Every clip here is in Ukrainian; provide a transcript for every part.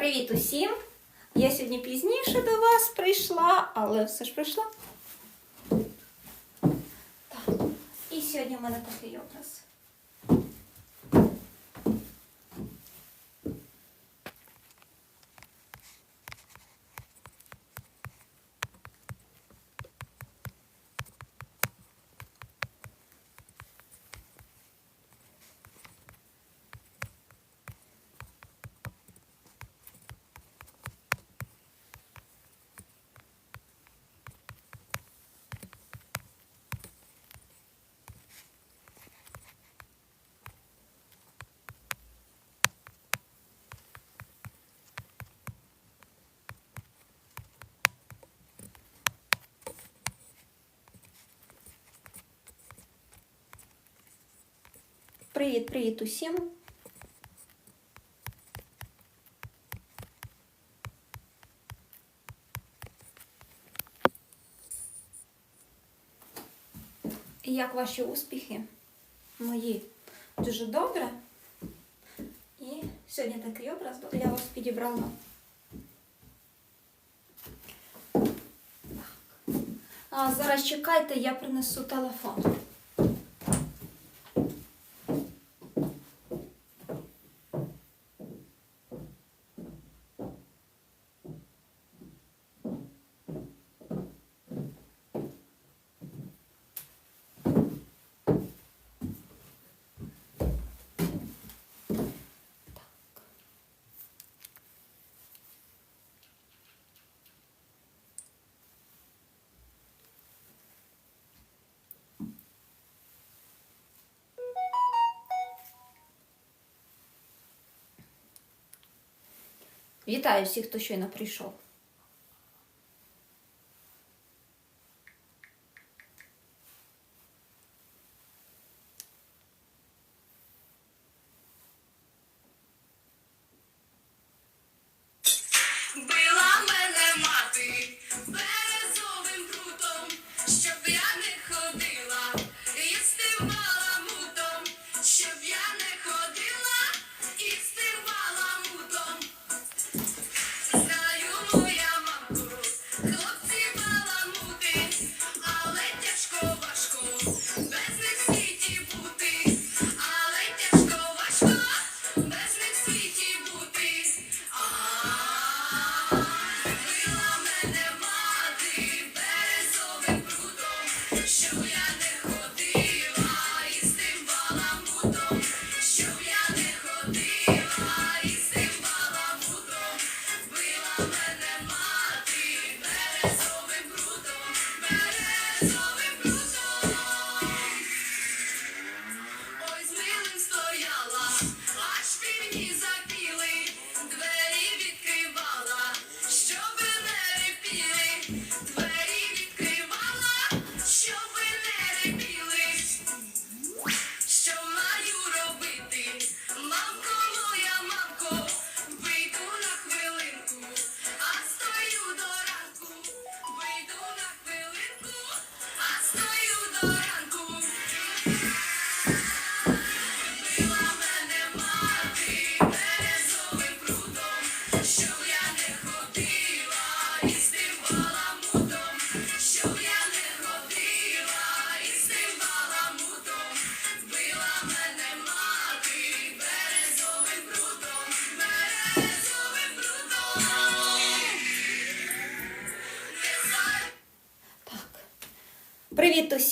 Привіт усім! Я сьогодні пізніше до вас прийшла, але все ж прийшла. Так. І сьогодні в мене такий образ. Привіт, привіт усім! Як ваші успіхи? Мої дуже добре. І сьогодні такий образ я вас підібрала. А зараз чекайте, я принесу телефон. Вітаю всіх, хто щойно прийшов.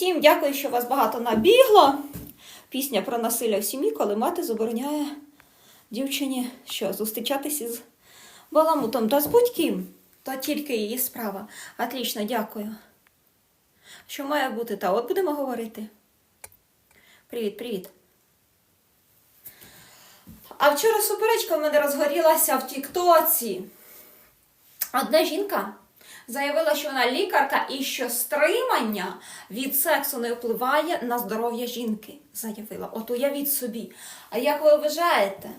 Усім! Дякую, що вас багато набігло. Пісня про насилля в сім'ї, коли мати забороняє дівчині що, зустрічатися з баламутом та з будь-ким. То тільки її справа. Отлично, дякую. Що має бути? Та от будемо говорити. Привіт, привіт. А вчора суперечка в мене розгорілася в Тіктоці. Одна жінка заявила, що вона лікарка і що стримання від сексу не впливає на здоров'я жінки. Заявила. От уявіть собі. А як ви вважаєте?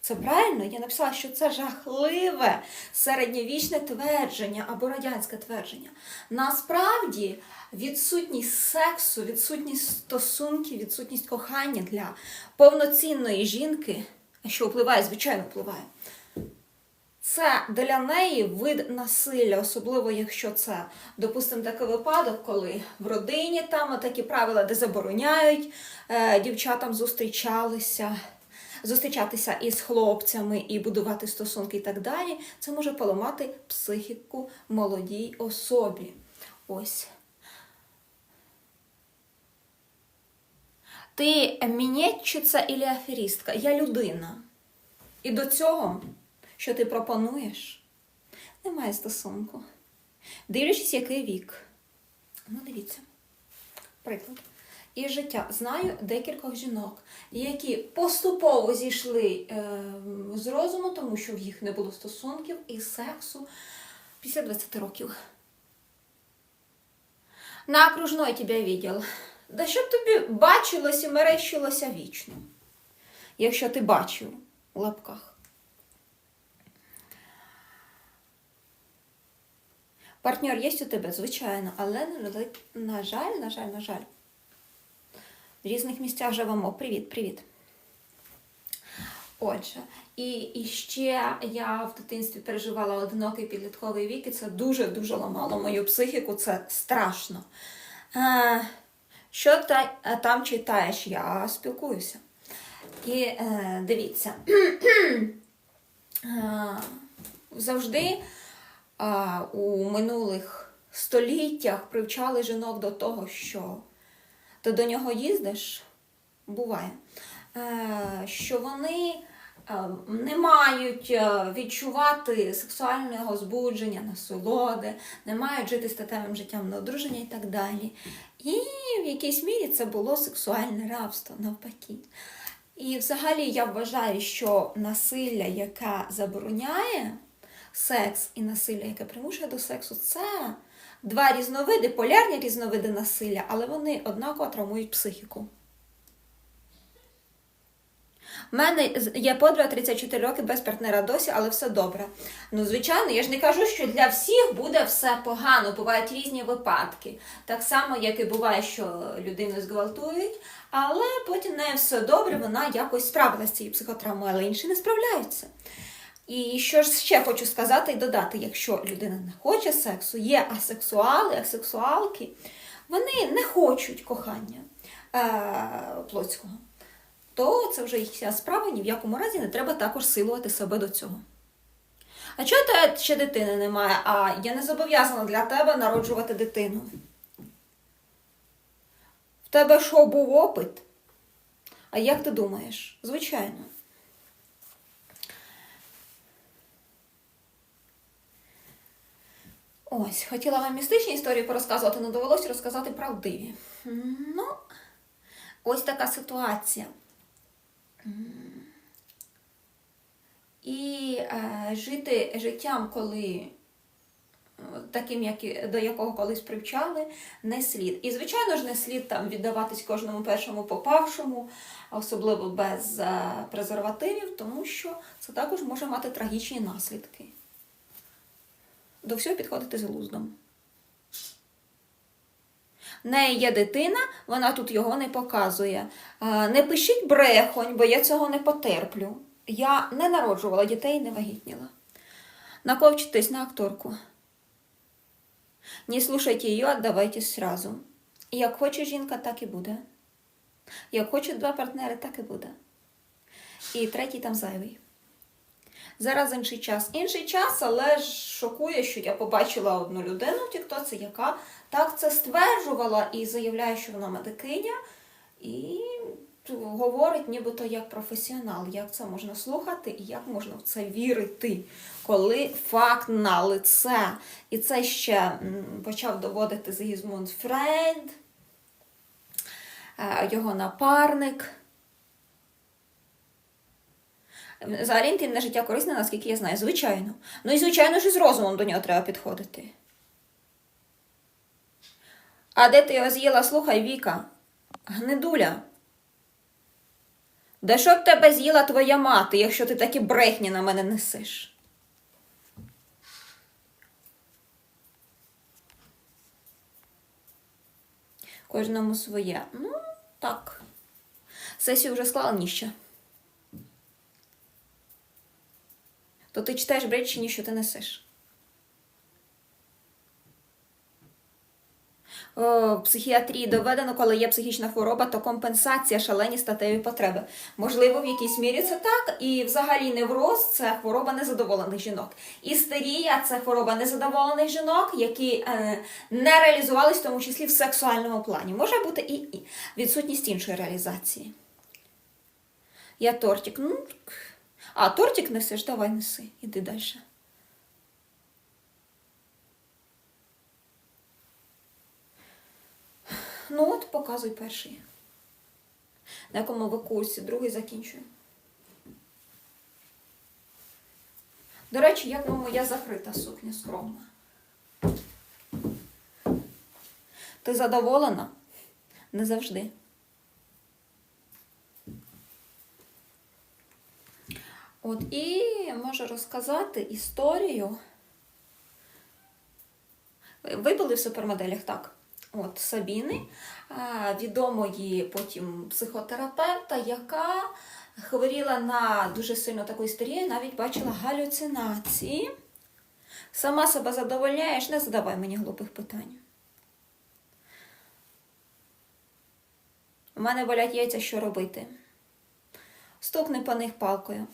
Це правильно? Я написала, що це жахливе середньовічне твердження або радянське твердження. Насправді, відсутність сексу, відсутність стосунків, відсутність кохання для повноцінної жінки, що впливає, звичайно, впливає, Це для неї вид насилля, особливо якщо це, допустимо, такий випадок, коли в родині там такі правила, де забороняють е, дівчатам зустрічалися, зустрічатися із хлопцями і будувати стосунки і так далі, це може поламати психіку молодій особі. Ось. Ти мінетчиця і аферістка? Я людина. І до цього, що ти пропонуєш, немає стосунку. Дивлячись, який вік. Ну, дивіться. Приклад. Із життя знаю декількох жінок, які поступово зійшли е, з розуму, тому що в їх не було стосунків і сексу після 20 років. На окружной тебе видел. Да щоб тобі бачилось і мерещилося вічно, якщо ти бачив у лапках. Партнер є у тебе, звичайно, але на жаль, на жаль, на жаль. В різних місцях живемо. Привіт, привіт. Отже, і, і ще я в дитинстві переживала одинокий підлітковий вік, і це дуже-дуже ламало мою психіку, це страшно. Е, що та, там читаєш? Я спілкуюся. І е, дивіться, е, завжди у минулих століттях привчали жінок до того, що ти до нього їздиш, буває, е, що вони е, не мають е, відчувати сексуального збудження, насолоди, не мають жити статевим життям на одруження і так далі. І в якійсь мірі це було сексуальне рабство навпаки. І взагалі я вважаю, що насилля, яке забороняє секс, і насилля, яке примушує до сексу, це два різновиди, полярні різновиди насилля, але вони однаково травмують психіку. У мене є подруга 34 роки без партнера досі, але все добре. Ну, звичайно, я ж не кажу, що для всіх буде все погано, бувають різні випадки. Так само, як і буває, що людину зґвалтують, але потім не все добре, вона якось справилася з цією психотравмою, але інші не справляються. І що ж ще хочу сказати і додати, якщо людина не хоче сексу, є асексуали, асексуалки, вони не хочуть кохання е- плотського, то це вже їхня справа, ні в якому разі не треба також силувати себе до цього. А чого тебе ще дитини немає? А я не зобов'язана для тебе народжувати дитину. В тебе що був опит? А як ти думаєш? Звичайно. Ось, хотіла вам містичні історії порозказувати, але довелося розказати правдиві. Ну, ось така ситуація. І е, жити життям, коли е, таким, як, і- до якого колись привчали, не слід. І, звичайно ж, не слід там віддаватись кожному першому попавшому, особливо без е, презервативів, тому що це також може мати трагічні наслідки до всього підходити з глуздом. В неї є дитина, вона тут його не показує. Не пишіть брехонь, бо я цього не потерплю. Я не народжувала дітей, не вагітніла. На на акторку? Не слушайте її, отдавайтесь сразу. Як хоче жінка, так і буде. Як хочуть два партнери, так і буде. І третій там зайвий. Зараз інший час. Інший час, але шокує, що я побачила одну людину в Тіктоці, яка так це стверджувала і заявляє, що вона медикиня, і говорить нібито як професіонал, як це можна слухати і як можна в це вірити, коли факт на лице. І це ще почав доводити Зігізмунд Фрейд, е, його напарник. Взагалі інтимне життя корисне, наскільки я знаю, звичайно. Ну і звичайно і з розумом до нього треба підходити. А де ти його з'їла, слухай, Віка, гнедуля. Да щоб тебе з'їла твоя мати, якщо ти такі брехні на мене несеш? Кожному своє. Ну, так. Сесію вже склала ніщо. То ти читаєш бред чи ні, що ти несеш. В психіатрії доведено, коли є психічна хвороба, то компенсація шалені статеві потреби. Можливо, в якійсь мірі це так, і взагалі невроз це хвороба незадоволених жінок. Істерія це хвороба незадоволених жінок, які е, не реалізувались, в тому числі в сексуальному плані. Може бути і, і відсутність іншої реалізації. Я тортик. Ну. А, тортик несеш, давай неси, іди далі. Ну от, показуй перший. На якому ви курсі, другий закінчую. До речі, як вам моя закрита сукня скромна. Ти задоволена? Не завжди. От і можу розказати історію. Ви були в супермоделях, так. От Сабіни, відомої потім психотерапевта, яка хворіла на дуже сильно таку істерію, навіть бачила галюцинації. Сама себе задовольняєш, не задавай мені глупих питань. У мене болять яйця, що робити? Стукни по них палкою.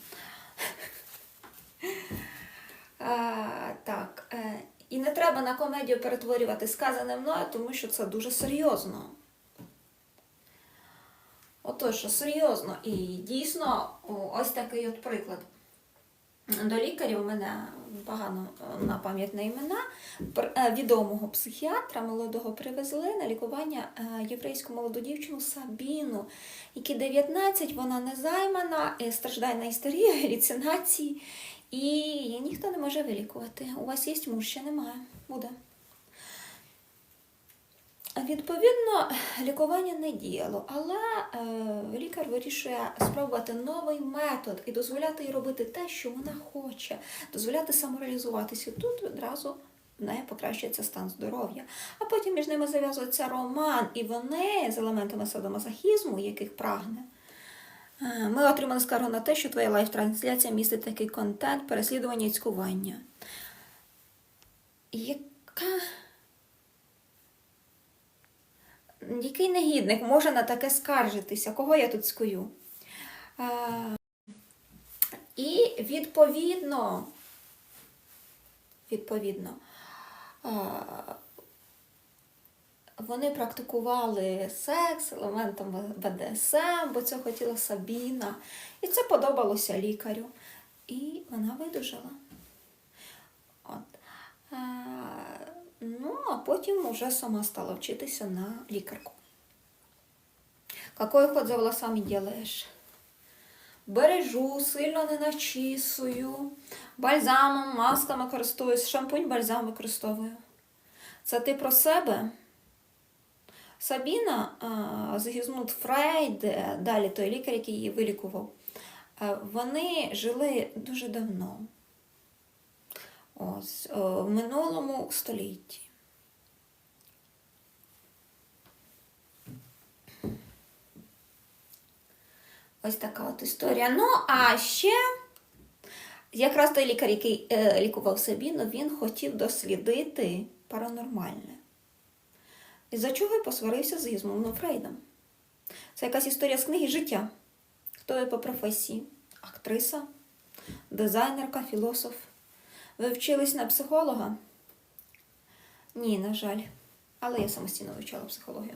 А, так. Е, і не треба на комедію перетворювати сказане мною, тому що це дуже серйозно. Отож, серйозно. І дійсно, ось такий от приклад. До лікарів мене погано е, на пам'ятне імена. Е, Відомого психіатра молодого привезли на лікування е, єврейську молоду дівчину Сабіну, які 19, вона не займана, страждає на істерію, галюцинації, і її ніхто не може вилікувати. У вас є муж, ще немає. Буде. Відповідно, лікування не діяло, але е, лікар вирішує спробувати новий метод і дозволяти їй робити те, що вона хоче, дозволяти самореалізуватися. Тут одразу в неї покращується стан здоров'я. А потім між ними зав'язується роман, і вони з елементами садомазохізму, яких прагне. Е, Ми отримали скаргу на те, що твоя лайв-трансляція містить такий контент переслідування і цькування. Яка. Який негідник може на таке скаржитися? Кого я тут скую? І відповідно, відповідно, вони практикували секс елементом БДСМ, бо це хотіла Сабіна. І це подобалося лікарю. І вона видужала. От. Ну, а потім вже сама стала вчитися на лікарку. Какой ход за волосами делаешь? Бережу, сильно не начісую, бальзамом, масками користуюсь, шампунь, бальзам використовую. Це ти про себе? Сабіна а, Зігізмунд Фрейд, е, далі той лікар, який її вилікував, е, вони жили дуже давно. Ось, е, в минулому столітті. Ось така от історія. Ну, а ще якраз той лікар, який е, лікував Сабіну, він хотів дослідити паранормальне. Із-за чого й посварився з Гізмундом Фрейдом. Це якась історія з книги життя. Хто ви по професії? Актриса, дизайнерка, філософ. Ви вчились на психолога? Ні, на жаль. Але я самостійно вивчала психологію.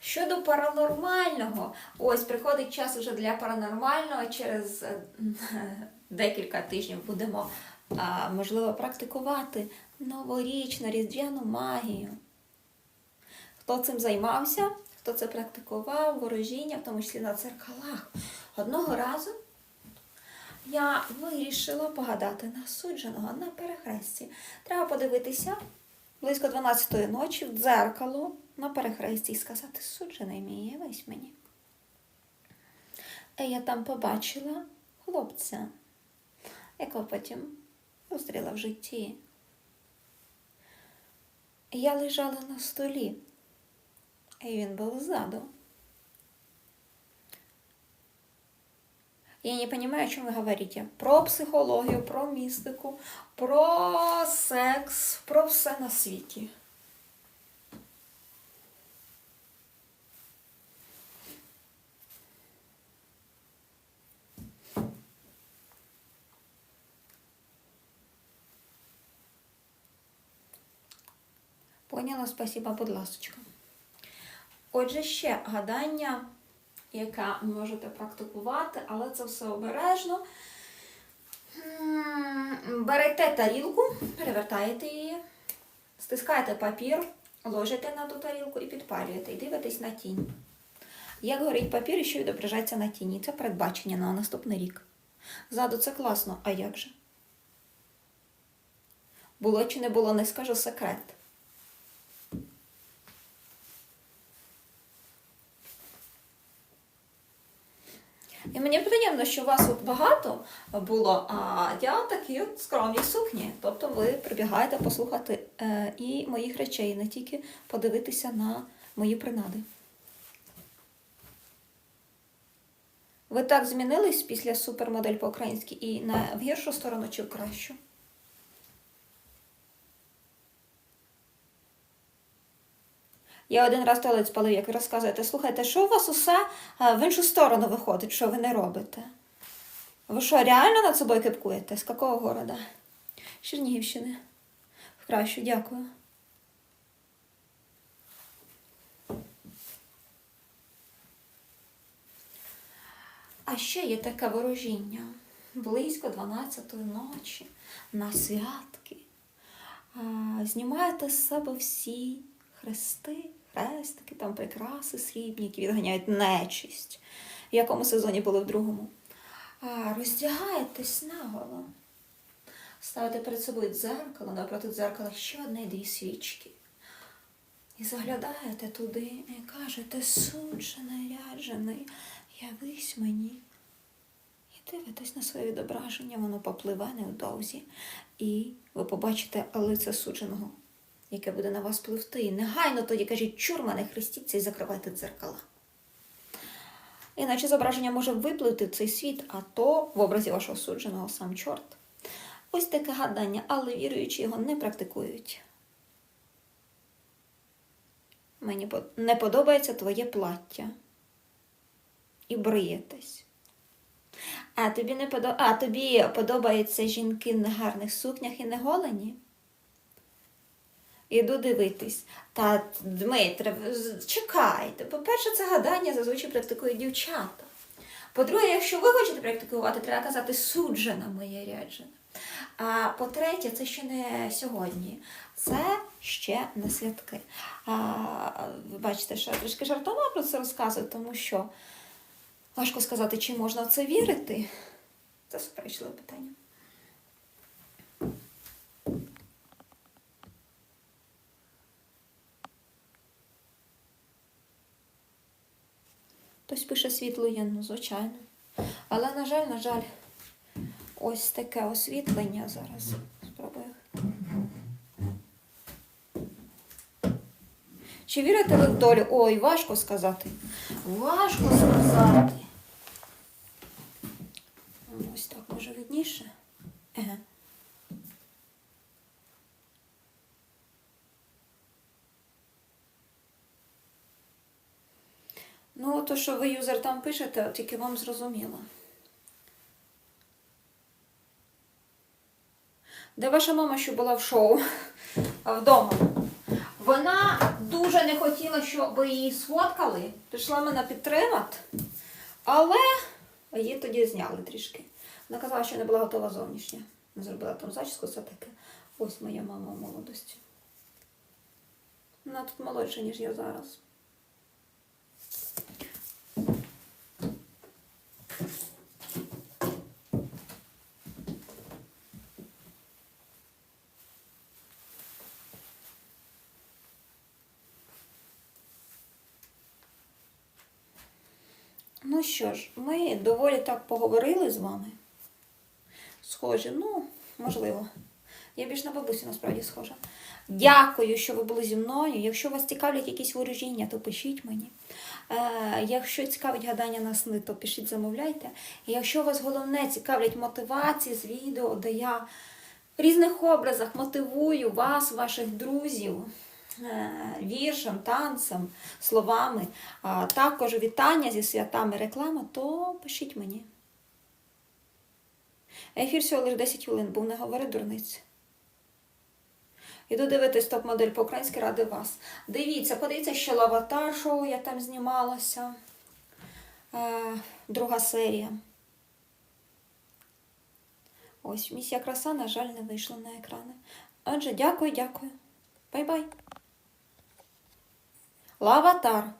Щодо паранормального, ось приходить час вже для паранормального. Через е, декілька тижнів будемо, можливо, практикувати новорічну різдвяну магію. Хто цим займався, хто це практикував, ворожіння, в тому числі на дзеркалах. Одного разу я вирішила погадати на судженого на перехресті. Треба подивитися близько 12-ї ночі в дзеркало на перехресті і сказати суджений мій, явись мені. І я там побачила хлопця, якого потім зустріла в житті. Я лежала на столі, і він був ззаду. Я не понимаю, о чем вы говорите. Про психологію, про містику, про секс, про все на світі. Поняла, спасибо, будь ласочка. Отже, ще гадання, яке можете практикувати, але це все обережно. Берете тарілку, перевертаєте її, стискаєте папір, ложите на ту тарілку і підпалюєте, і дивитесь на тінь. Як горить папір і що відображається на тіні? Це передбачення на наступний рік. Ззаду це класно, а як же? Було чи не було, не скажу секрет. І мені приємно, що вас от багато було, а я такі от скромні сукні. Тобто ви прибігаєте послухати е, і моїх речей, не тільки подивитися на мої принади. Ви так змінились після супермодель по-українськи і на в гіршу сторону чи в кращу? Я один раз туалет спалив, як ви розказуєте. Слухайте, що у вас усе е, в іншу сторону виходить, що ви не робите? Ви що, реально над собою кипкуєте? З якого города? З Чернігівщини. В кращу, дякую. А ще є таке ворожіння. Близько 12-ї ночі на святки. Знімаєте з себе всі хрести, хрестики, там прикраси срібні, які відганяють нечисть. В якому сезоні були в другому. А, роздягаєтесь наголо. Ставите перед собою дзеркало, напроти дзеркала ще одне і дві свічки. І заглядаєте туди і кажете, суджений, ряджений, явись мені. І дивитесь на своє відображення, воно попливе невдовзі, і ви побачите лице судженого, яке буде на вас пливти. І негайно тоді кажіть, чур мене, хрестіться і закривайте дзеркала. Іначе зображення може випливти в цей світ, а то в образі вашого судженого сам чорт. Ось таке гадання, але віруючі його не практикують. Мені не подобається твоє плаття. І бриєтесь. А тобі не подо... а, тобі подобаються жінки в негарних сукнях і не голені? Іду дивитись. Та Дмитре, чекайте. По-перше, це гадання зазвичай практикують дівчата. По-друге, якщо ви хочете практикувати, треба казати суджена моє ряджена. А по-третє, це ще не сьогодні. Це ще не святки. А, ви бачите, що я трішки жартома про це розказую, тому що важко сказати, чи можна в це вірити. Це суперечливе питання. Хтось пише світло є, ну, звичайно. Але, на жаль, на жаль, ось таке освітлення зараз. Спробую. Чи вірите ви в долю? Ой, важко сказати. Важко сказати. Ось так, може, видніше. Еге. Ну, то, що ви юзер там пишете, тільки вам зрозуміло. Де ваша мама, що була в шоу вдома? Вона дуже не хотіла, щоб її сфоткали. Пішла мене підтримати, але її тоді зняли трішки. Вона казала, що не була готова зовнішня. Зробила там зачіску, все таке. Ось моя мама в молодості. Вона тут молодша, ніж я зараз. Ну що ж, ми доволі так поговорили з вами. Схожі, ну, можливо. Я більш на бабусю насправді схожа. Дякую, що ви були зі мною. Якщо вас цікавлять якісь ворожіння, то пишіть мені. Е, якщо цікавить гадання на сни, то пишіть, замовляйте. Якщо вас головне цікавлять мотивації з відео, де я в різних образах мотивую вас, ваших друзів. Е, Віршем, танцем, словами, а також вітання зі святами реклама, то пишіть мені. Ефір всього лише 10 хвилин, був не говори дурниць. Іду дивитись топ-модель по-українськи ради вас. Дивіться, подивіться ще лаватар шоу, я там знімалася. Е, друга серія. Ось, місія краса, на жаль, не вийшла на екрани. Отже, дякую, дякую. Бай-бай. Лаватар.